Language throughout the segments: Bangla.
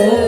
Oh.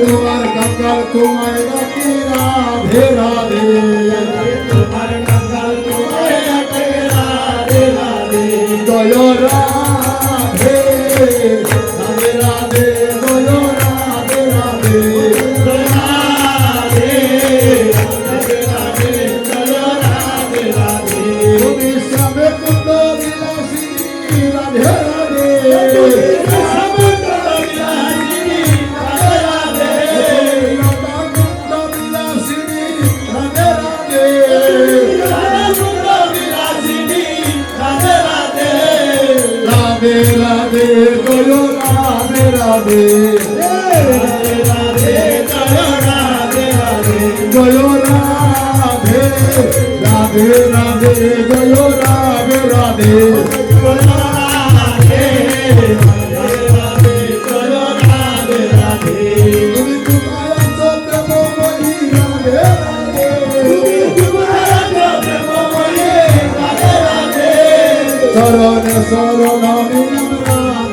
তোমার কাকার তোমায় রাধে রাধে। রাধে জয় রাধে রাধে। রাধে রাধে রাধে জয় রাধে রাধে। রাধে জয় রাধে রাধে। রাধে জয়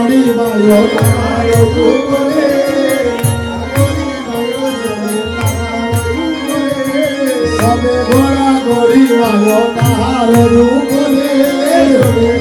આગોરી માયો માયો કુકરે આગોરી ગોરા ગોરી માયો તારો રૂપ રે